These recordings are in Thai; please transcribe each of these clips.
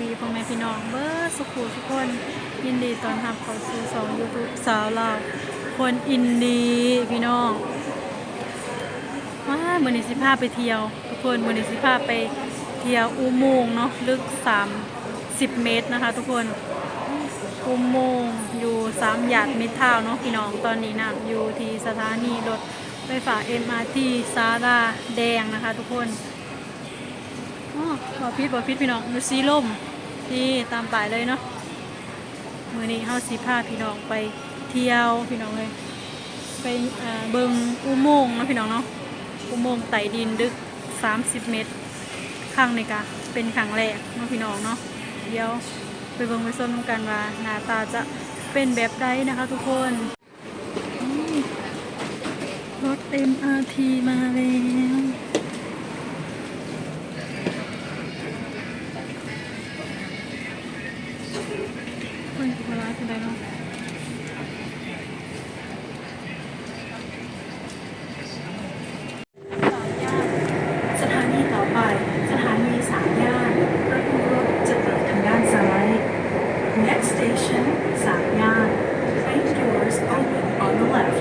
ดีพ่อแม่พี่น้องเบอร์สุขุทุกคน ยินดีต้อนรับเข้าสู่สองยูทูบสาวลาวคนอินดีพี่น้องว้ามือนิสิภาไปเที่ยว ทุกคนมือนิสิภาไปเที่ยวอุโมงค์เนาะลึก30เมตรนะคะ ทุกคนอุโมงค์อยู่สามหยาดมิตรทาวน์เนาะพี่น้องตอนนี้นะอยู่ที่สถานีรถไฟฟ้า MRT สาราแดงนะคะ ทุกคน บอพิษบอพิษพี่น้องอยู่ซีล่มที่ตามป่ายเลยเนาะมือนี้เฮาสีพาพี่น้องไปเที่ยวพี่น้องเลยไปเบิงอุโมงค์นะพี่น้องเนาะอุโมงค์ไต่ดินดึก 30 เมตรครั้งนี้กะเป็นครั้งแรกเนาะพี่น้องเนาะเดี๋ยวไปเบิ่งไปส้มกันว่าหน้าตาจะเป็นแบบใดนะคะทุกคนอืมรถ MRT มาแล้วคนโคราชเป็นไรเนาะ สถานีต่อไป สถานีสามย่านประตูรถจะเปิดทางด้านซ้าย Next station สามย่าน Train doors open on the left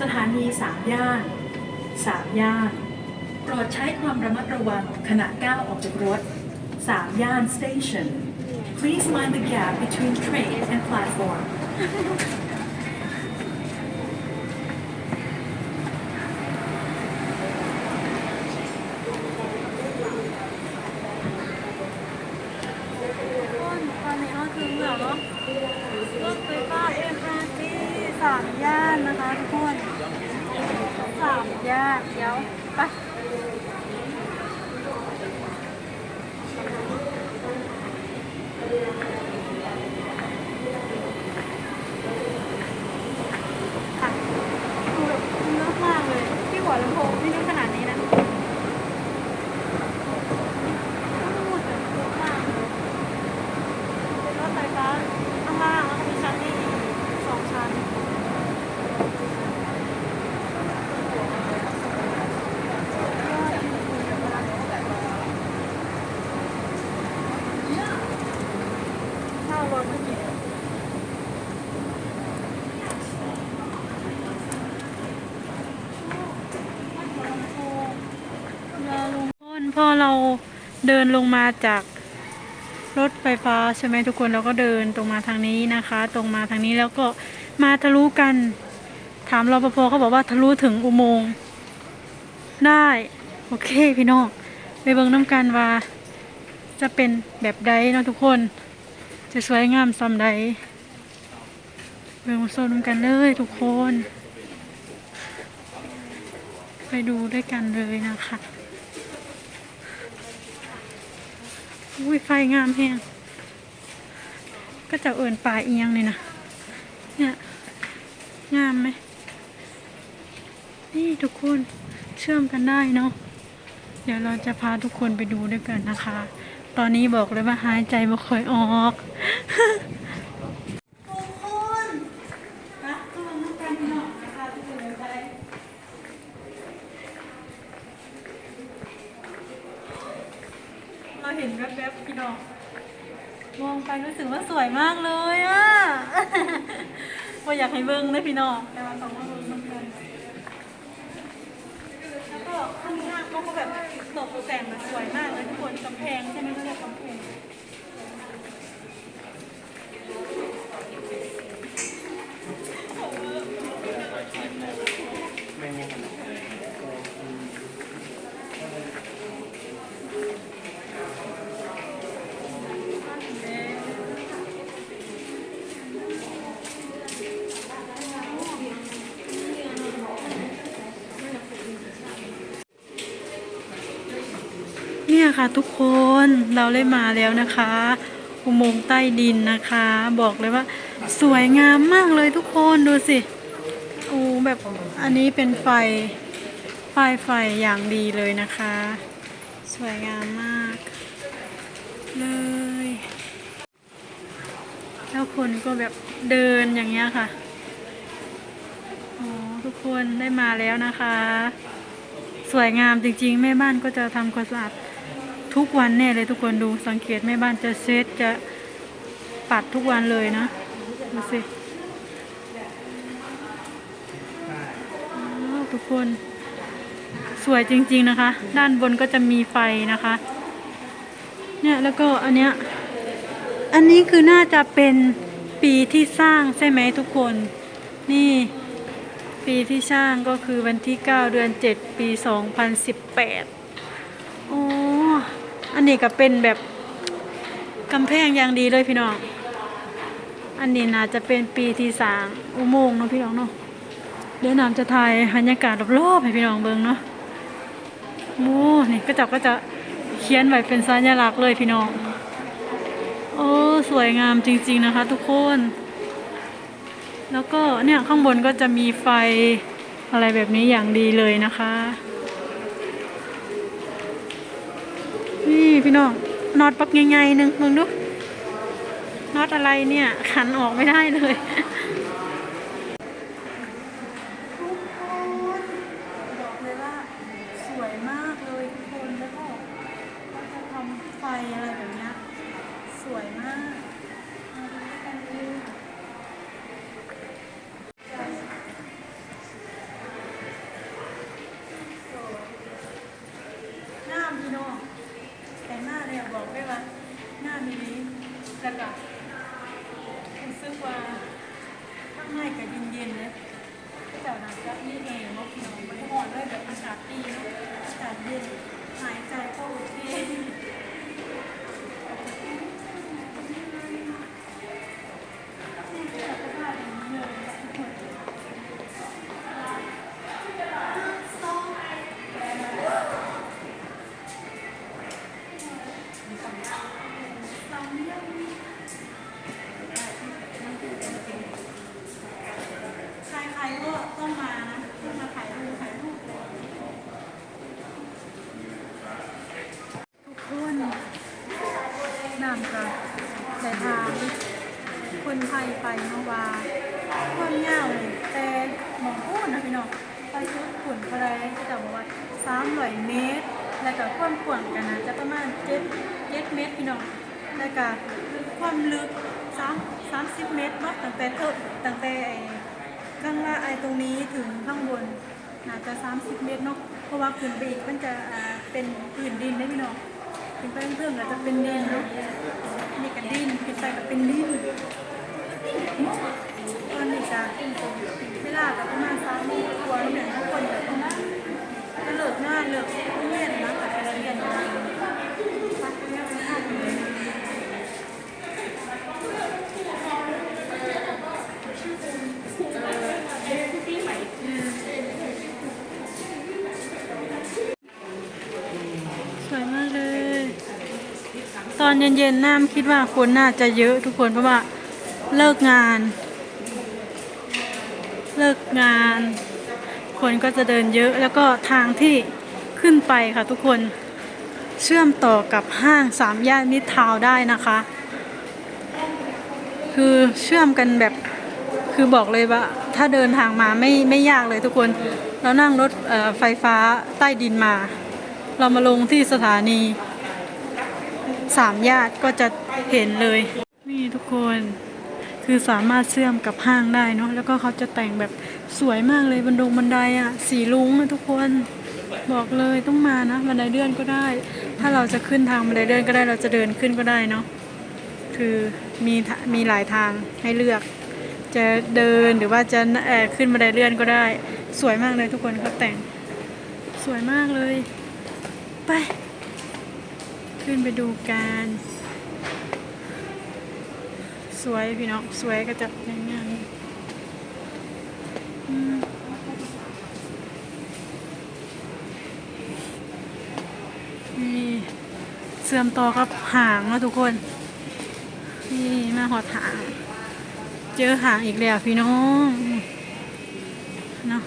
สถานีสามย่านสามย่านโปรดใช้ความระมัดระวังขณะก้าวออกจากรถสามย่าน station Please mind the gap between train and platform คนตอนนี้ก็คือเหลือเนาะ รถไฟฟ้า MRT สามย่านนะคะทุกคนสามย่านเดี๋ยวไป ค่ะคือแบบเลิศมากเลย ที่หัวลำโพงไม่ได้ขนาดนี้นะพูดแบบเยอะมากเลยเป็นรถไฟฟ้าข้างล่างแล้วก็มีชั้นที่อีกสองชั้นเช่ารถเมื่อกี้ คน พอเราเดินลงมาจากรถไฟฟ้าใช่ไหมทุกคนเราก็เดินตรงมาทางนี้นะคะ ตรงมาทางนี้แล้วก็มาทะลุกัน ถามรปภเขาบอกว่าทะลุถึงอุโมงค์ได้ โอเคพี่น้องไปเบิ่งน้ำกันว่า จะเป็นแบบใดเนาะทุกคน จะสวยงามซ้ำใดเบิ่งโซนกันเลยทุกคน ไปดูด้วยกันเลยนะคะ อุ้ยไฟงามแฮงก็จะเอิ่นปลาเอียงเลยนะ เนี่ย งามไหม นี่ทุกคนเชื่อมกันได้เนาะ เดี๋ยวเราจะพาทุกคนไปดูด้วยกันนะคะ ตอนนี้บอกเลยว่าหายใจไม่ค่อยออกทุกคนนะทุกคนต้องการพี่น้องนะคะทุกคนเลยไป เราเห็นแวบๆพี่น้อง มองไปรู้สึกว่าสวยมากเลยอะว่าอยากให้เบิ้งได้พี่น้องแต่ว่าสองคนเบิ้งน้ำกันแล้วก็ข้างหน้าเขาก็แบบตกแต่งแบบสวยมากเลยทุกคนกำแพงใช่ไหมเขาเรียกกำแพง ค่ะทุกคนเราได้มาแล้วนะคะ อุโมงค์ใต้ดินนะคะ บอกเลยว่า สวยงามมากเลยทุกคนดูสิโอ้แบบอันนี้เป็นไฟป้ายไฟอย่างดีเลยนะคะ สวยงามมาก เลยแล้วคนก็แบบเดินอย่างเงี้ยค่ะอ๋อทุกคนได้มาแล้วนะคะสวยงามจริงๆ แม่บ้านก็จะทำความสะอาด ทุกวันแน่เลยทุกคนดูสังเกตแม่บ้านจะเช็ดจะปัดทุกวันเลยนะดูสิทุกคนสวยจริง ๆนะคะ ด้านบนก็จะมีไฟนะคะ เนี่ยแล้วก็อันเนี้ยอันนี้คือน่าจะเป็นปีที่สร้างใช่ไหมทุกคน นี่ปีที่สร้างก็คือวันที่ 9 เดือน 7 ปี 2018 โอ้ อันนี้ก็เป็นแบบกำแพงอย่างดีเลยพี่น้อง อันนี้น่าจะเป็นปีที่สางอุโมงค์เนาะพี่น้องเนาะ เดี๋ยวน้ำจะถ่ายบรรยากาศรอบๆให้พี่น้องเบิ่งเนาะโอ้นี่ก็จับก็จะเขียนไว้เป็นสัญลักษณ์เลยพี่น้อง โอ้สวยงามจริง ๆนะคะ ทุกคน แล้วก็เนี่ยข้างบนก็จะมีไฟอะไรแบบนี้อย่างดีเลยนะคะ นี่พี่น้องน็อตปักใหญ่ๆหนึ่งมึงดูน็อตอะไรเนี่ยขันออกไม่ได้เลย ทุกคนบอกเลยว่าสวยมากเลยทุกคนแล้วก็ก็จะทำไฟอะไรแบบเนี้ยสวยมากมาดูด้วยกันเลย หน้าพี่น้องแต่หน้าเนี่ยบอกได้ว่าหน้ามีระดับรู้สึกว่าข้างในก็เย็นๆนะแต่หนังจะนี่เองเนาะพี่น้องมันอ่อนด้วยแบบอากาศดีเนาะอากาศเย็นหายใจก็โอเคนี่คือแบบสภาพอย่างนี้เลยนะทุกคน ใครๆก็ต้องมานะต้องมาถ่ายรูปถ่ายรูปทุกคนนำกันแต่ทางค นไทยไปเมื่อวานคนเงาเลยแต่หมองพูดนะพี่น้องไปชุดขุนกระไรก็จะบอกว่าสามร้อยเมตร แล้วก็ความกว้างกันนะจะประมาณเจ็ดเจ็ดเมตรพี่น้องแล้วก็ความลึกสามสามสิบเมตรเนาะตั้งแต่เทิบตั้งแต่ไอ้ข้างล่างไอ้ตรงนี้ถึงข้างบนน่าจะ 30 เมตรเนาะ เพราะว่าขึ้นไปอีกมันจะอ่าเป็นพื้นดินได้พี่น้องขึ้นไปเพิ่มๆแล้วจะเป็นดินเนาะนี่ก็ดินขึ้นไปก็เป็นดิน ตอนนี้จะเวลาก็ประมาณสามโมงกว่าเนี่ยทุกคนจะต้องจะเลิกงานเลิกเรียนนะแต่ไปเรียนนะพักเรียนะทำเลยสวยมากเลย ตอนเย็นๆน้ำคิดว่าคนน่าจะเยอะทุกคนเพราะว่า เลิกงาน เลิกงาน คนก็จะเดินเยอะแล้วก็ทางที่ขึ้นไปค่ะทุกคนเชื่อมต่อกับห้างสามย่านมิตรทาวได้นะคะ คือเชื่อมกันแบบคือบอกเลยว่า ถ้าเดินทางมาไม่ไม่ยากเลยทุกคนเรานั่งรถไฟฟ้าใต้ดินมา เรามาลงที่สถานีสามญาติก็จะเห็นเลย นี่ทุกคน คือสามารถเชื่อมกับห้างได้เนาะแล้วก็เขาจะแต่งแบบสวยมากเลยบันดงบันไดอะสีลุงอะทุกคนบอกเลยต้องมานะบันไดเลื่อนก็ได้ ถ้าเราจะขึ้นทางบันไดเลื่อนก็ได้เราจะเดินขึ้นก็ได้เนาะคือมีมีหลายทางให้เลือก จะเดินหรือว่าจะเอ่อขึ้นบันไดเลื่อนก็ได้ สวยมากเลยทุกคนเขาแต่งสวยมากเลย ไป ขึ้นไปดูกัน สวยพี่น้องสวยก็จะอย่างเงี้ยอืมนี่เสื่อมต่อกับหางนาะทุกคน นี่มาหอดหาง เจอหางอีกแล้วพี่น้องเนาะ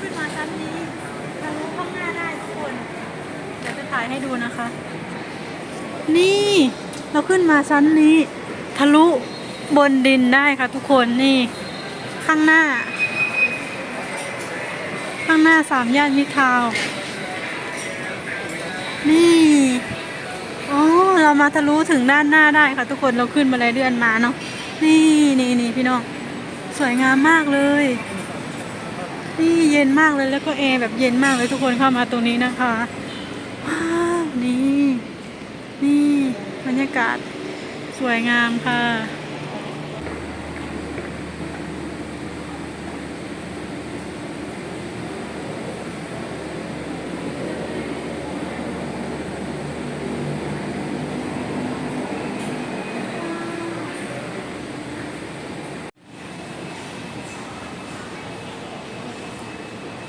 ขึ้นมาชั้นนี้ทะลุข้างหน้าได้ทุกคน เดูนะคะ นี่เราขึ้นมาชั้นนี้ ทะลุบนดินได้ค่ะ ทุกคนนี่ ข้างหน้า ข้างหน้าสามย่านมิทาวน์นี่อ๋อเรามาทะลุถึงด้านหน้าได้ค่ะ ทุกคนเราขึ้นมาเลยเดือนมาเนาะนี่นี่นี่พี่น้องสวยงามมากเลยนี่เย็นมากเลยแล้วก็แอร์แบบเย็นมากเลยทุกคนเข้ามาตรงนี้นะคะว้า นี่ นี่บรรยากาศสวยงามค่ะ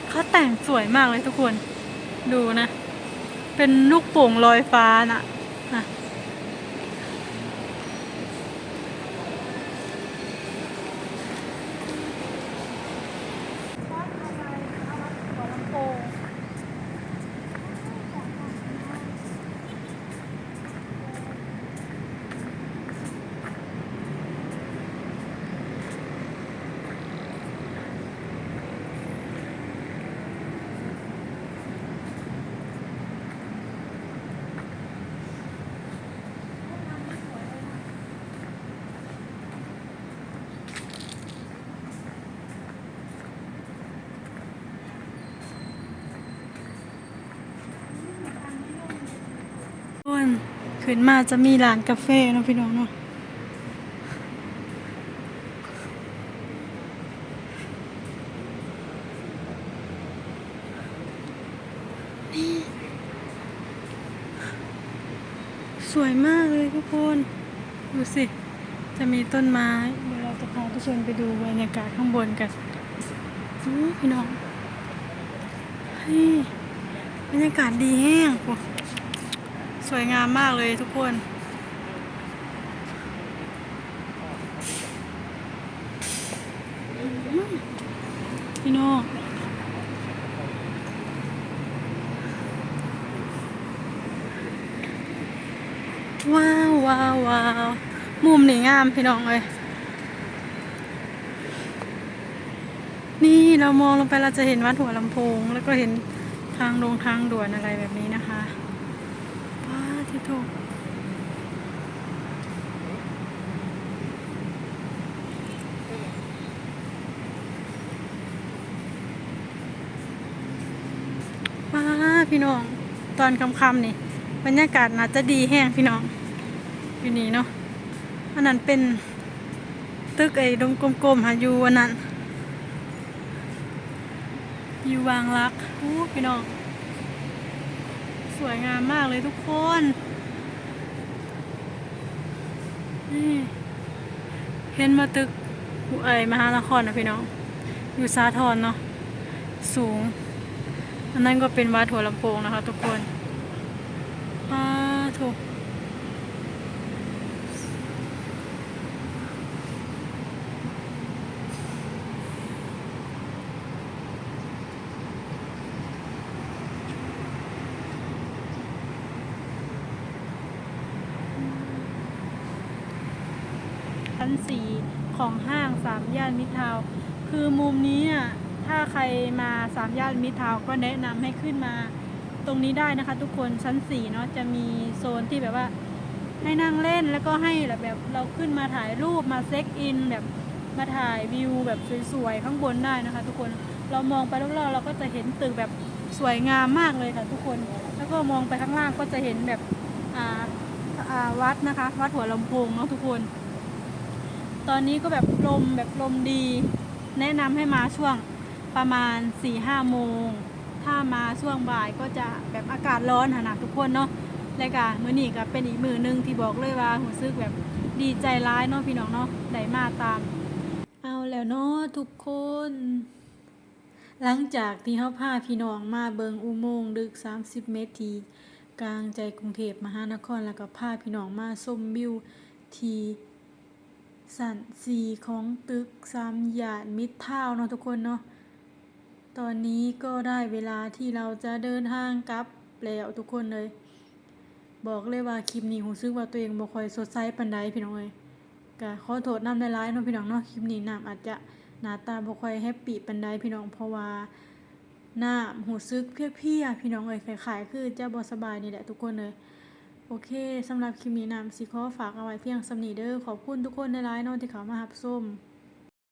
เขาแต่งสวยมากเลยทุกคน ดูนะ เป็นลูกโป่งลอยฟ้าน่ะนะทุกคน ขึ้นมาจะมีร้านกาแฟเนาะพี่น้องเนาะสวยมากเลยทุกคน ดูสิ จะมีต้นไม้ เดี๋ยวเราจะพาทุกคนไปดูบรรยากาศข้างบนกันพี่น้องเฮ้ยบรรยากาศดีแห้งโอ้ สวยงามมากเลยทุกคน พี่น้องว้าวว้าวว้าวมุมนี่งามพี่น้องเลยนี่เรามองลงไปเราจะเห็นวัดหัวลำโพง แล้วก็เห็นทางลงทางด่วนอะไรแบบนี้นะคะ ว้าที่ถูกว้าพี่น้อง ตอนค่ำๆนี่ บรรยากาศน่าจะดีแห้งพี่น้อง อยู่นี่เนาะ อันนั้นเป็นตึกไอ้ดงกลมๆหาอยู่อันนั้นอยู่วางรักโอ้พี่น้อง สวยงามมากเลยทุกคน นี่เห็นมาตึกอุไอมหานครนะพี่น้อง อยู่สาทรเนาะ สูง อันนั้นก็เป็นวัดหัวลำโพงนะคะทุกคนอ่าถูก ชั้นสี่ ของห้างสามย่านมิตรทาวคือมุมนี้อะถ้าใครมาสามย่านมิตรทาวก็แนะนำให้ขึ้นมา ตรงนี้ได้นะคะ ทุกคนชั้นสี่เนาะจะมีโซนที่แบบว่า ให้นั่งเล่นแล้วก็ให้แบบแบบเราขึ้นมาถ่ายรูปมาเซ็กอิน แบบมาถ่ายวิวแบบสวยๆข้างบนได้นะคะ ทุกคนเรามองไปรอบๆเราก็จะเห็นตึกแบบสวยงามมากเลยค่ะ ทุกคนแล้วก็มองไปข้างล่างก็จะเห็นแบบอาอาวัดนะคะ วัดหัวลำโพงเนาะทุกคน ตอนนี้ก็แบบลมแบบลมดี แนะนำให้มาช่วงประมาณ4ี่ห้าโมง ถ้ามาช่วงบ่ายก็จะแบบอากาศร้อนหนนะทุกคนเนาะและก็มื้อนี้ก็เป็นอีกมือหนึงที่บอกเลยว่ารู้สึกแบบดีใจร้ายเนาะพี่น้องเนาะได้มาตาม เอาแล้วเนาะทุกคน หลังจากที่เฮาพาพี่น้องมาเบิงอุโมงค์ลึก 30 เมตรทีกลางใจกรุงเทพมหานครแล้วก็พาพี่น้องมาชมวิวที่ สันสีของตึกสามย่านมิตรทาวเนาะทุกคนเนาะ ตอนนี้ก็ได้เวลาที่เราจะเดินทางกลับแล้วทุกคนเลย บอกเลยว่าคลิปนี้รู้สึกว่าตัวเองบ่ค่อยสดใสปานใดพี่น้องเอ้ยก็ขอโทษน้ำหลายเนาะพี่น้องเนาะคลิปนี้น้ำอาจจะหน้าตาบ่ค่อยแฮปปี้ปานใดพี่น้องเพราะว่าน้ำรู้สึกเพลียๆพี่น้องเอ้ยคล้ายๆคือจะบ่สบายนี่แหละทุกคนเลย โอเคสำหรับคลิปนี้น้ำสิขอฝากเอาไว้เพียงสำนีเด้อขอบคุณทุกคนในไลน์นอนที่เขามาหับชม